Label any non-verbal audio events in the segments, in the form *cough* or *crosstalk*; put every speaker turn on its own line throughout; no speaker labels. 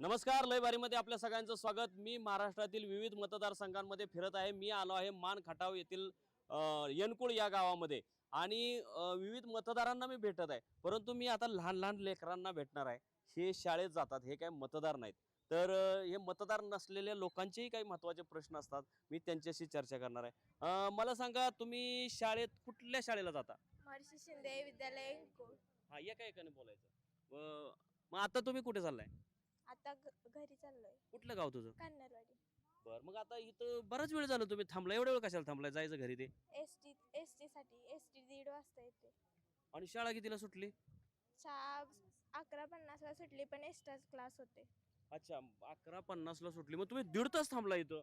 नमस्कार लय बारीमध्ये आपल्या सगळ्यांचं स्वागत. मी महाराष्ट्रातील विविध मतदारसंघांमध्ये फिरत आहे. मी आलो आहे मान खटाव येथील येनकुळ या गावामध्ये. आणि विविध मतदारांना मी भेटत आहे. परंतु मी आता लहान लहान लेकरांना भेटणार आहे. हे शाळेत जातात हे काय मतदार नाहीत. तर हे मतदार नसलेल्या लोकांचेही काही महत्त्वाचे प्रश्न असतात. मी त्यांच्याशी चर्चा करणार आहे. मला सांगा तुम्ही शाळेत कुठल्या शाळेला जाता?
महर्षी शिंदे विद्यालय
हा एका एकाने बोलायचं. मग आता तुम्ही कुठे चाललाय?
आता घ- घरी चाललोय.
कुठलं गाव तुझं?
कान्नरवाडी
बर मग आता इथं बराच वेळ झाला तुम्ही थांबला. एवढा वेळ कशाला थांबलाय? जायचं घरी ते?
एस टी एस टी साठी एस टी दीड वाजता येते
आणि शाळा कितीला सुटली?
सहा अकरा पन्नासला सुटली पण एक्स्ट्राच क्लास होते.
अच्छा अकरा पन्नासला सुटली. मग तुम्ही दीड तास थांबला इथं?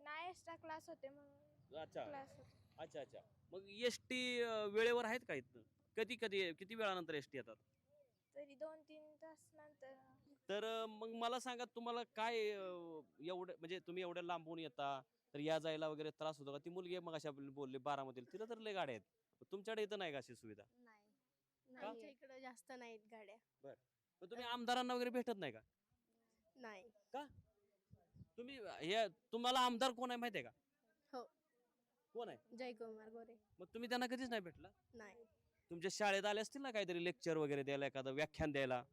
नाही एक्स्ट्रा क्लास होते म्हणून.
अच्छा.
क्लास होते.
अच्छा अच्छा. मग एस टी वेळेवर आहेत का इथं? कधी कधी किती वेळानंतर एस टी येतात?
तरी दोन तीन तास नंतर.
तर मग मला सांगा तुम्हाला काय एवढं म्हणजे तुम्ही एवढ्या लांबून येता तर या जायला वगैरे त्रास होतो का? ती मुलगी मग अशा बोलली बारामधील तिला तर लय गाड्या आहेत. तुमच्याकडे इथं नाही का अशी सुविधा?
नाही. आमच्या इकडे जास्त नाहीत गाड्या.
बर. मग तुम्ही आमदारांना वगैरे भेटत नाही का?
नाही.
का? तुम्ही हे तुम्हाला आमदार कोण आहे माहिती आहे का?
हो.
कोण आहे?
जयकुमार गोरे.
मग तुम्ही त्यांना कधीच नाही भेटला?
नाही.
तुमच्या शाळेत आले असतील ना काहीतरी लेक्चर वगैरे द्यायला एखादं व्याख्यान द्यायला?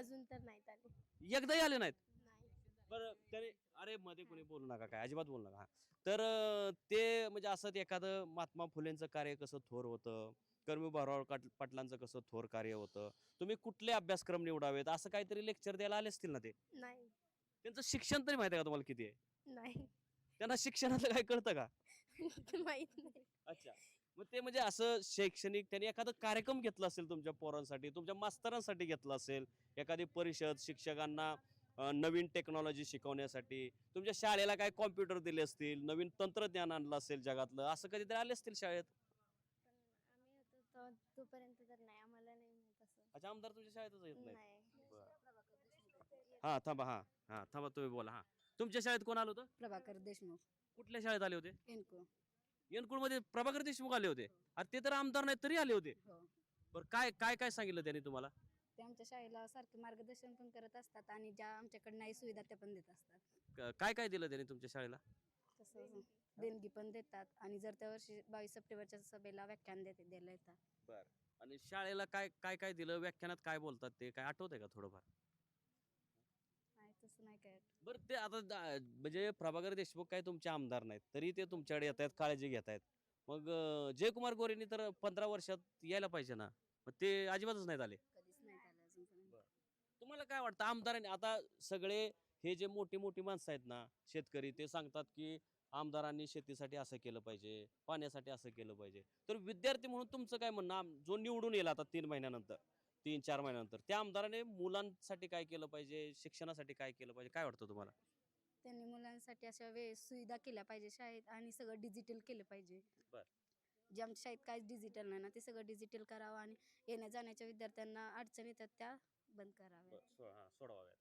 अजून तर नाहीत आले.
एकदाही आले नाहीत?
नाही.
बरं त्याने अरे मध्ये कोणी बोलू नका काय अजिबात बोलू नका. हा. तर अं, ते म्हणजे असं ते एखादं महात्मा फुलेंचं कार्य कसं थोर होतं? कर्मी भाऊराव काट- पाटलांचं कसं थोर कार्य होतं? तुम्ही कुठले अभ्यासक्रम निवडावेत? असं काहीतरी लेक्चर द्यायला आले असतील ना ते?
नाही.
त्यांचं शिक्षण तरी माहिती आहे का तुम्हाला किती आहे?
नाही.
त्यांना शिक्षणातलं काय कळतं का? *laughs*
माहीत नाही.
अच्छा. मग ते म्हणजे असं शैक्षणिक त्यांनी एखादं कार्यक्रम घेतला असेल तुमच्या पोरांसाठी तुमच्या मास्तरांसाठी घेतला असेल एखादी परिषद शिक्षकांना नवीन टेक्नॉलॉजी शिकवण्यासाठी तुमच्या शाळेला काय कॉम्प्युटर दिले असतील नवीन तंत्रज्ञान आणलं असेल जगातलं असं कधीतरी आले असतील शाळेत?
पण आम्ही होतो तो- तोपर्यंत तर नाही आम्हाला नाही माहीत असं.
अच्छा आमदार तुमच्या शाळेतच येत नाही.
नाही
हा थांबा हा हा थांबा तुम्ही बोला हा. तुमच्या शाळेत कोण आलं होतं?
प्रभाकर देशमुख.
कुठल्या शाळेत आले होते?
एनको
मध्ये प्रभाकर देशमुख आले होते. अरे ते तर आमदार नाही तरी आले होते.
हो.
बरं काय काय काय सांगितलं त्यांनी तुम्हाला?
ते आमच्या शाळेला सारखे मार्गदर्शन पण करत असतात आणि ज्या आमच्याकडे नाही सुविधा त्या पण देत असतात.
क- काय काय दिलं त्यांनी तुमच्या शाळेला?
तसं देणगी पण देतात आणि जर त्या वर्षी बावीस सप्टेंबरच्या सभेला व्याख्यान देते द्यायला येतात.
बर. आणि शाळेला काय काय काय दिलं? व्याख्यानात काय बोलतात ते? काय आठवत आहे का थोडंफार?
नाही तसं नाही काय
बरं ते आता दा- म्हणजे प्रभाकर देशमुख काय तुमचे आमदार नाहीत तरी ते तुमच्याकडे येत आहेत काळजी घेत आहेत. मग अं, जयकुमार गोरेंनी तर पंधरा वर्षात यायला पाहिजे ना मग ते अजिबातच नाहीत आले.
कधीच नाही अजूनपर्यंत
तुम्हाला काय वाटतं आमदारांनी आता सगळे हे जे मोठी मोठी माणसं आहेत ना शेतकरी ते सांगतात की आमदारांनी शेतीसाठी असं केलं पाहिजे पाण्यासाठी असं केलं पाहिजे. तर विद्यार्थी म्हणून तुमचं काय म्हणणं? आम- जो निवडून येईल आता तीन महिन्यानंतर. तीन चार महिन्यानंतर. त्या आमदाराने मुलांसाठी काय केलं पाहिजे? शिक्षणासाठी काय केलं पाहिजे? काय वाटतं तुम्हाला?
त्यांनी मुलांसाठी अशा वे सुविधा केल्या पाहिजे शाळेत आणि सगळं डिजिटल केलं पाहिजे.
बर.
जे आमच्या शाळेत काहीच डिजिटल नाही ना ते सगळं डिजिटल करावं आणि येण्या जाण्याच्या विद्यार्थ्यांना अडचणी येतात त्या बंद कराव्या
सोडवाव्यात.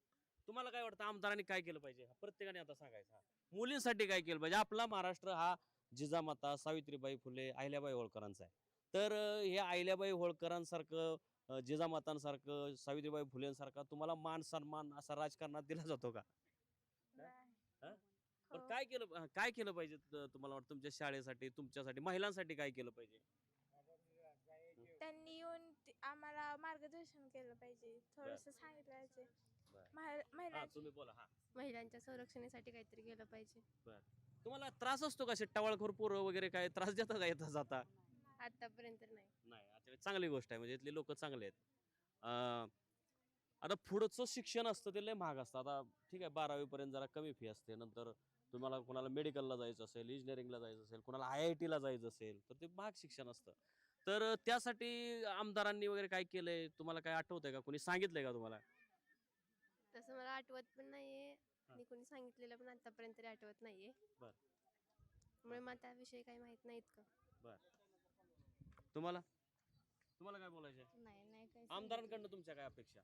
तुम्हाला काय वाटतं? आमदारांनी काय केलं पाहिजे? प्रत्येकाने आता सांगायचं हा. मुलींसाठी काय केलं पाहिजे? आपला महाराष्ट्र हा जिजामाता सावित्रीबाई फुले अहिल्याबाई होळकरांचा आहे. तर अं, हे अहिल्याबाई होळकरांसारखं जिजामातांसारखं सावित्रीबाई फुलेंसारखा तुम्हाला मान सन्मान असा राजकारणात दिला जातो का? हा? पण
हो.
काय केलं हा, काय केलं पाहिजे त- तुम्हाला वाटतं तुमच्या शाळेसाठी तुमच्यासाठी महिलांसाठी काय केलं पाहिजे?
त्यांनी येऊन ते- आम्हाला मार्गदर्शन केलं पाहिजे थोडस सांगितलं पाहिजे
बरं.
महि-
हा
महिला
तुम्ही बोला हा.
महिलांच्या संरक्षणासाठी काहीतरी केलं पाहिजे.
बर. तुम्हाला त्रास असतो का टवाळखोर पोरं वगैरे काय त्रास देतात का येता जाता?
आतापर्यंत नाही.
चांगली गोष्ट आहे म्हणजे इथले लोक चांगले आहेत. अं, आता पुढचं शिक्षण असतं ते लय महाग असतं. आता ठीक आहे बारावीपर्यंत जरा कमी फी असते. नंतर तुम्हाला कोणाला मेडिकलला जायचं असेल इंजिनिअरिंगला जायचं असेल कोणाला आय आय टीला जायचं असेल तर ते महाग शिक्षण असतं. तर त्यासाठी आमदारांनी वगैरे काय केलंय? तुम्हाला काय आठवतंय का? कोणी सांगितलंय का तुम्हाला?
तसं मला आठवत पण नाहीये. आणि कोणी सांगितलेलं पण आतापर्यंत तरी आठवत नाहीये.
बर.
त्यामुळे मला त्याविषयी काही माहीत नाही इतकं
बर. तुम्हाला? तुम्हाला काय बोलायचं
नाही नाही काही
आमदारांकडनं तुमच्या काय अपेक्षा?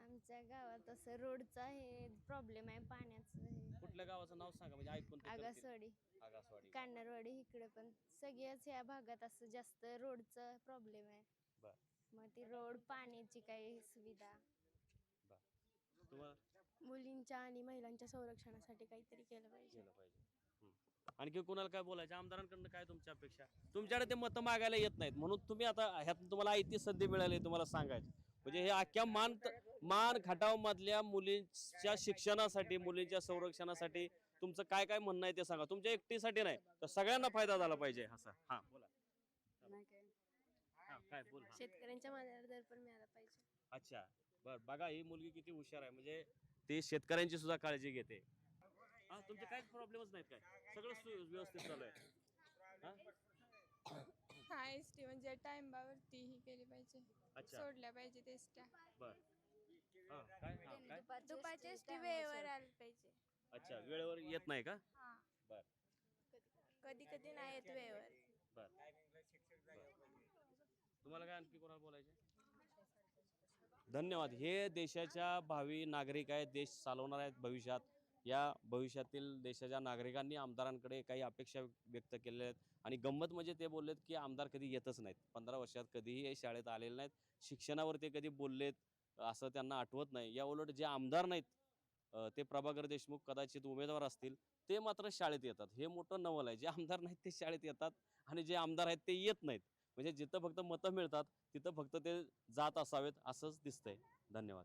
आमच्या गावात असं रोडचा हे प्रॉब्लेम आहे पाण्याचं हे
कुठल्या गावाचं नाव सांगा म्हणजे ऐकून ते करतील.
आगासवाडी.
आगासवाडी.
कान्नरवाडी इकडे पण. सगळ्याच ह्या भागात असं जास्त रोडचा प्रॉब्लेम आहे.
बर.
मग ती रोड पाण्याची काही सुविधा.
बर. तुम्हाला?
मुलींच्या आणि महिलांच्या संरक्षणासाठी काहीतरी केलं पाहिजे.
केलं पाहिजे. आणखी कोणाला काय बोलायचं? आमदारांकडनं काय तुमची अपेक्षा? तुमच्याकडे ते मतं मागायला येत नाहीत. म्हणून तुम्ही आता ह्यात तुम्हाला आयती संधी मिळाली तुम्हाला सांगायचं. म्हणजे हे अख्ख्या मान मान खटाव मधल्या मुलींच्या शिक्षणासाठी मुलींच्या संरक्षणासाठी तुमचं काय काय म्हणणं आहे ते सांगा. तुमच्या एकटीसाठी नाही तर सगळ्यांना फायदा झाला पाहिजे असा. हा बोला.
नाही काय.
हा, काय बोल हा.
शेतकऱ्यांच्या मालाला दर पण मिळाला पाहिजे.
अच्छा. बर बघा ही मुलगी किती हुशार आहे. म्हणजे ती शेतकऱ्यांची सुद्धा काळजी घेते. हा तुमचे काहीच प्रॉब्लेमच नाहीत काय? सगळं सु- व्यवस्थित चालू आहे.
हा? एस टी म्हणजे टाइमावरती ही केली पाहिजे.
अच्छा.
सोडल्या पाहिजे एस ट्या
हा काय हा काय?
दुपारची एस टी वेळेवर आली पाहिजे.
अच्छा वेळेवर येत नाही का?
हा.
बर.
कधी कधी नाही येत वेळेवर.
तुम्हाला काय आणखी कोणाला बोलायचे धन्यवाद. हे देशाच्या भावी नागरिक आहेत देश चालवणार आहेत भविष्यात. या भविष्यातील देशाच्या नागरिकांनी आमदारांकडे काही अपेक्षा व्यक्त केलेल्या आहेत. आणि गंमत म्हणजे ते बोललेत की आमदार कधी येतच नाहीत. पंधरा वर्षात कधीही शाळेत आलेले नाहीत. शिक्षणावर ते कधी बोललेत असं त्यांना आठवत नाही. या उलट जे आमदार नाहीत ते प्रभाकर देशमुख कदाचित उमेदवार असतील ते मात्र शाळेत येतात. हे मोठं नवल आहे. जे आमदार नाहीत ते शाळेत येतात आणि जे आमदार आहेत ते येत नाहीत. म्हणजे जिथं फक्त मतं मिळतात तिथं फक्त ते जात असावेत असंच दिसतंय. धन्यवाद.